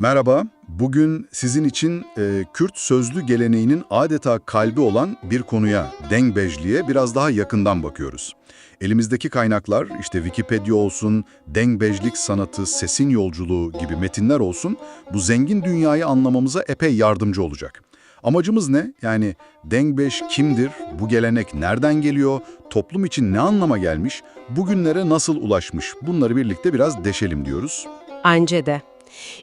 Merhaba, bugün sizin için e, Kürt sözlü geleneğinin adeta kalbi olan bir konuya, dengbejliğe biraz daha yakından bakıyoruz. Elimizdeki kaynaklar, işte Wikipedia olsun, dengbejlik sanatı, sesin yolculuğu gibi metinler olsun, bu zengin dünyayı anlamamıza epey yardımcı olacak. Amacımız ne? Yani dengbej kimdir, bu gelenek nereden geliyor, toplum için ne anlama gelmiş, bugünlere nasıl ulaşmış, bunları birlikte biraz deşelim diyoruz. Bence de.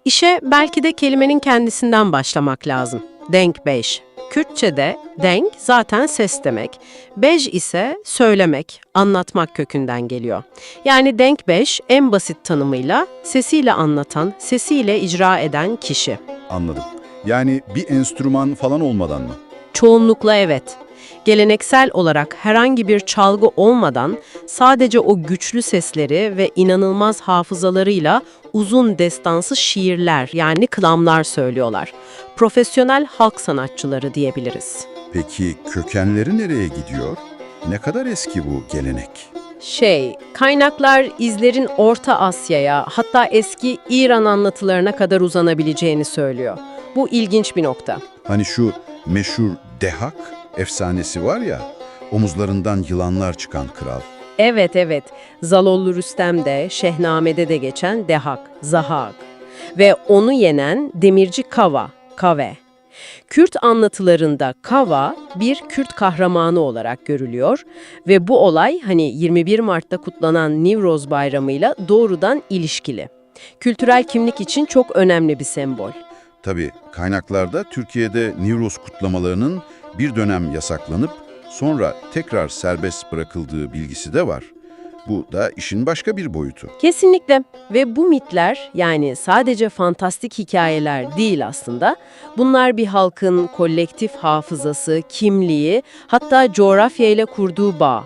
İşe belki de kelimenin kendisinden başlamak lazım. Denk bej. Kürtçe'de denk zaten ses demek. Bej ise söylemek, anlatmak kökünden geliyor. Yani denk bej en basit tanımıyla sesiyle anlatan, sesiyle icra eden kişi. Anladım. Yani bir enstrüman falan olmadan mı? Çoğunlukla evet. Geleneksel olarak herhangi bir çalgı olmadan sadece o güçlü sesleri ve inanılmaz hafızalarıyla uzun destansı şiirler yani klamlar söylüyorlar. Profesyonel halk sanatçıları diyebiliriz. Peki kökenleri nereye gidiyor? Ne kadar eski bu gelenek? Şey, kaynaklar izlerin Orta Asya'ya hatta eski İran anlatılarına kadar uzanabileceğini söylüyor. Bu ilginç bir nokta. Hani şu meşhur Dehak efsanesi var ya, omuzlarından yılanlar çıkan kral. Evet evet, Zalollu Rüstem'de, Şehname'de de geçen Dehak, Zahak ve onu yenen demirci Kava, Kave. Kürt anlatılarında Kava bir Kürt kahramanı olarak görülüyor ve bu olay hani 21 Mart'ta kutlanan Nivroz Bayramı'yla doğrudan ilişkili. Kültürel kimlik için çok önemli bir sembol. Tabii kaynaklarda Türkiye'de Nivroz kutlamalarının bir dönem yasaklanıp sonra tekrar serbest bırakıldığı bilgisi de var. Bu da işin başka bir boyutu. Kesinlikle ve bu mitler yani sadece fantastik hikayeler değil aslında. Bunlar bir halkın kolektif hafızası, kimliği, hatta coğrafya ile kurduğu bağ.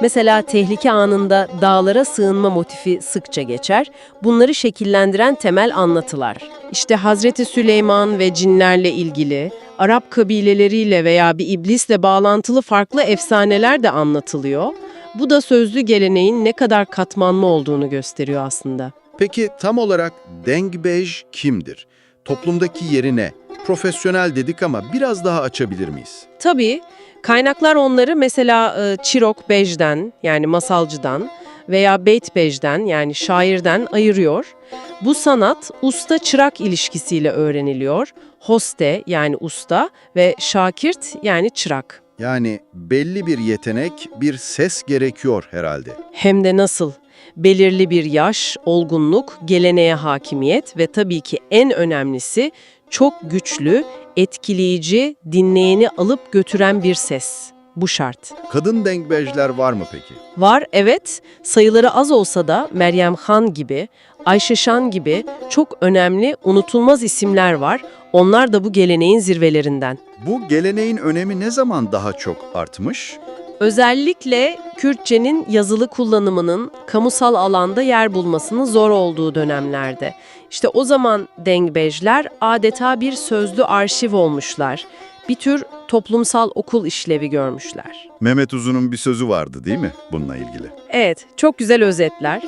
Mesela tehlike anında dağlara sığınma motifi sıkça geçer. Bunları şekillendiren temel anlatılar. İşte Hazreti Süleyman ve cinlerle ilgili, Arap kabileleriyle veya bir iblisle bağlantılı farklı efsaneler de anlatılıyor. Bu da sözlü geleneğin ne kadar katmanlı olduğunu gösteriyor aslında. Peki tam olarak dengbej kimdir? Toplumdaki yerine profesyonel dedik ama biraz daha açabilir miyiz? Tabii kaynaklar onları mesela e, Çirok Bej'den yani masalcıdan veya Beyt Bej'den yani şairden ayırıyor. Bu sanat usta-çırak ilişkisiyle öğreniliyor. Hoste yani usta ve şakirt yani çırak. Yani belli bir yetenek, bir ses gerekiyor herhalde. Hem de nasıl? Belirli bir yaş, olgunluk, geleneğe hakimiyet ve tabii ki en önemlisi çok güçlü, etkileyici, dinleyeni alıp götüren bir ses. Bu şart. Kadın dengbejler var mı peki? Var evet, sayıları az olsa da Meryem Han gibi, Ayşe Şan gibi çok önemli, unutulmaz isimler var. Onlar da bu geleneğin zirvelerinden. Bu geleneğin önemi ne zaman daha çok artmış? Özellikle Kürtçenin yazılı kullanımının kamusal alanda yer bulmasının zor olduğu dönemlerde. İşte o zaman dengbejler adeta bir sözlü arşiv olmuşlar. Bir tür toplumsal okul işlevi görmüşler. Mehmet Uzun'un bir sözü vardı değil mi bununla ilgili? Evet, çok güzel özetler.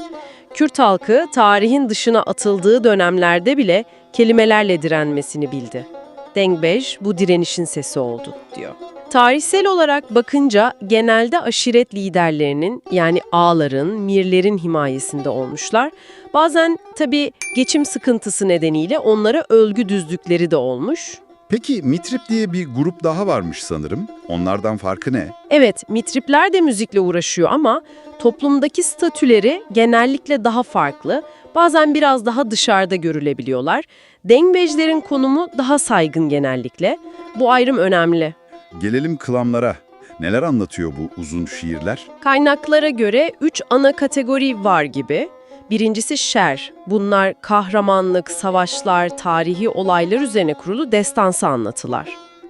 Kürt halkı tarihin dışına atıldığı dönemlerde bile kelimelerle direnmesini bildi. Dengbej bu direnişin sesi oldu, diyor. Tarihsel olarak bakınca genelde aşiret liderlerinin yani ağların, mirlerin himayesinde olmuşlar. Bazen tabii geçim sıkıntısı nedeniyle onlara ölgü düzdükleri de olmuş. Peki Mitrip diye bir grup daha varmış sanırım. Onlardan farkı ne? Evet, mitripler de müzikle uğraşıyor ama toplumdaki statüleri genellikle daha farklı, bazen biraz daha dışarıda görülebiliyorlar. Dengbejlerin konumu daha saygın genellikle. Bu ayrım önemli. Gelelim kılamlara. Neler anlatıyor bu uzun şiirler? Kaynaklara göre üç ana kategori var gibi. Birincisi şer. Bunlar kahramanlık, savaşlar, tarihi olaylar üzerine kurulu destansı anlatılar.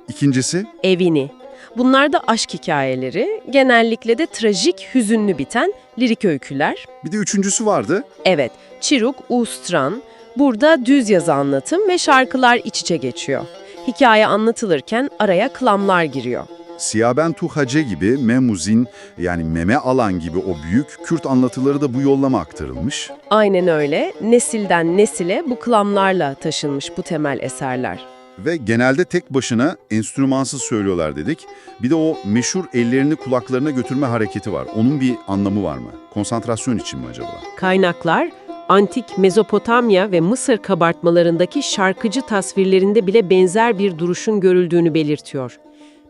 İkincisi, Evini. Bunlar da aşk hikayeleri, genellikle de trajik, hüzünlü biten lirik öyküler. bir de üçüncüsü vardı. Evet, Çiruk, Ustran. Burada düz yazı anlatım ve şarkılar iç içe geçiyor. Hikaye anlatılırken araya klamlar giriyor. Siyabentu Hace gibi Memuzin yani meme alan gibi o büyük Kürt anlatıları da bu yollama aktarılmış. Aynen öyle. Nesilden nesile bu klamlarla taşınmış bu temel eserler. Ve genelde tek başına enstrümansız söylüyorlar dedik. Bir de o meşhur ellerini kulaklarına götürme hareketi var. Onun bir anlamı var mı? Konsantrasyon için mi acaba? Kaynaklar, antik Mezopotamya ve Mısır kabartmalarındaki şarkıcı tasvirlerinde bile benzer bir duruşun görüldüğünü belirtiyor.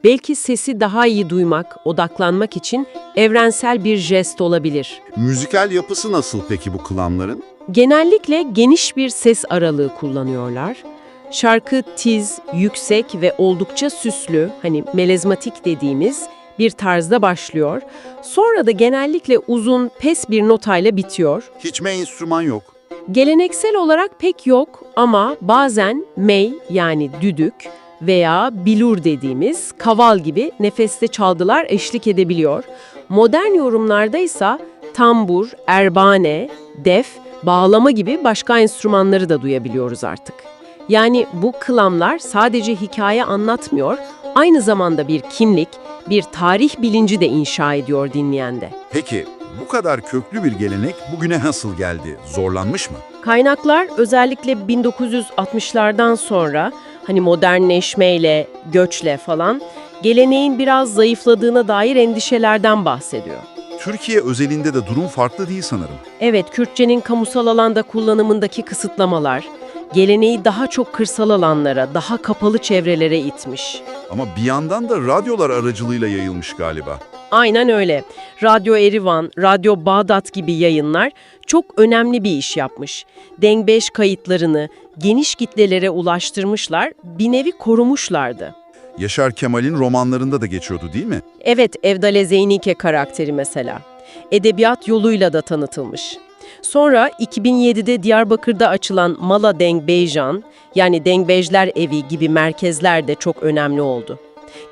Belki sesi daha iyi duymak, odaklanmak için evrensel bir jest olabilir. Müzikal yapısı nasıl peki bu kılamların? Genellikle geniş bir ses aralığı kullanıyorlar. Şarkı tiz, yüksek ve oldukça süslü, hani melezmatik dediğimiz bir tarzda başlıyor. Sonra da genellikle uzun, pes bir notayla bitiyor. Hiç mi enstrüman yok? Geleneksel olarak pek yok ama bazen mey yani düdük veya bilur dediğimiz kaval gibi nefeste çalgılar eşlik edebiliyor. Modern yorumlarda ise tambur, erbane, def, bağlama gibi başka enstrümanları da duyabiliyoruz artık. Yani bu kılamlar sadece hikaye anlatmıyor, aynı zamanda bir kimlik, bir tarih bilinci de inşa ediyor dinleyende. Peki bu kadar köklü bir gelenek bugüne nasıl geldi? Zorlanmış mı? Kaynaklar özellikle 1960'lardan sonra hani modernleşmeyle, göçle falan geleneğin biraz zayıfladığına dair endişelerden bahsediyor. Türkiye özelinde de durum farklı değil sanırım. Evet, Kürtçenin kamusal alanda kullanımındaki kısıtlamalar, geleneği daha çok kırsal alanlara, daha kapalı çevrelere itmiş. Ama bir yandan da radyolar aracılığıyla yayılmış galiba. Aynen öyle. Radyo Erivan, Radyo Bağdat gibi yayınlar çok önemli bir iş yapmış. Dengbeş kayıtlarını geniş kitlelere ulaştırmışlar, bir nevi korumuşlardı. Yaşar Kemal'in romanlarında da geçiyordu değil mi? Evet, Evdale Zeynike karakteri mesela. Edebiyat yoluyla da tanıtılmış. Sonra 2007'de Diyarbakır'da açılan Mala Dengbeyjan, yani Dengbejler Evi gibi merkezler de çok önemli oldu.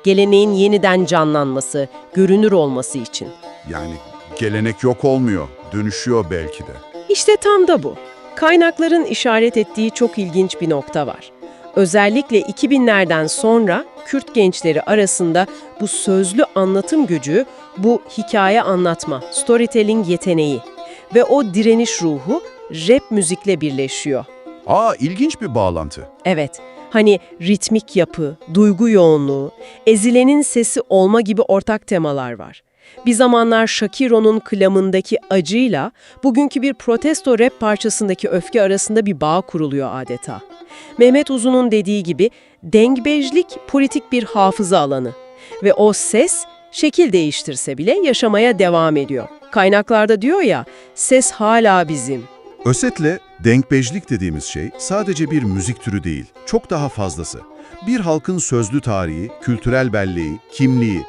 Geleneğin yeniden canlanması, görünür olması için. Yani gelenek yok olmuyor, dönüşüyor belki de. İşte tam da bu. Kaynakların işaret ettiği çok ilginç bir nokta var. Özellikle 2000'lerden sonra Kürt gençleri arasında bu sözlü anlatım gücü, bu hikaye anlatma, storytelling yeteneği ve o direniş ruhu rap müzikle birleşiyor. Aa ilginç bir bağlantı. Evet, hani ritmik yapı, duygu yoğunluğu, ezilenin sesi olma gibi ortak temalar var. Bir zamanlar Shakiro'nun klamındaki acıyla bugünkü bir protesto rap parçasındaki öfke arasında bir bağ kuruluyor adeta. Mehmet Uzun'un dediği gibi dengbejlik politik bir hafıza alanı ve o ses şekil değiştirse bile yaşamaya devam ediyor. Kaynaklarda diyor ya, ses hala bizim. Özetle denkbejlik dediğimiz şey sadece bir müzik türü değil, çok daha fazlası. Bir halkın sözlü tarihi, kültürel belleği, kimliği.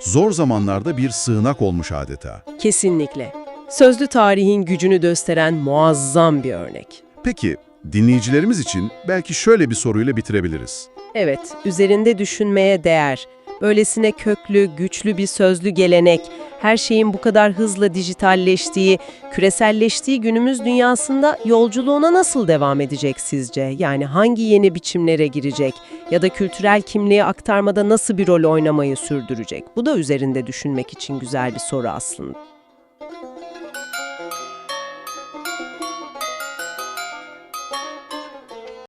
Zor zamanlarda bir sığınak olmuş adeta. Kesinlikle. Sözlü tarihin gücünü gösteren muazzam bir örnek. Peki, dinleyicilerimiz için belki şöyle bir soruyla bitirebiliriz. Evet, üzerinde düşünmeye değer. Böylesine köklü, güçlü bir sözlü gelenek, her şeyin bu kadar hızla dijitalleştiği, küreselleştiği günümüz dünyasında yolculuğuna nasıl devam edecek sizce? Yani hangi yeni biçimlere girecek ya da kültürel kimliği aktarmada nasıl bir rol oynamayı sürdürecek? Bu da üzerinde düşünmek için güzel bir soru aslında.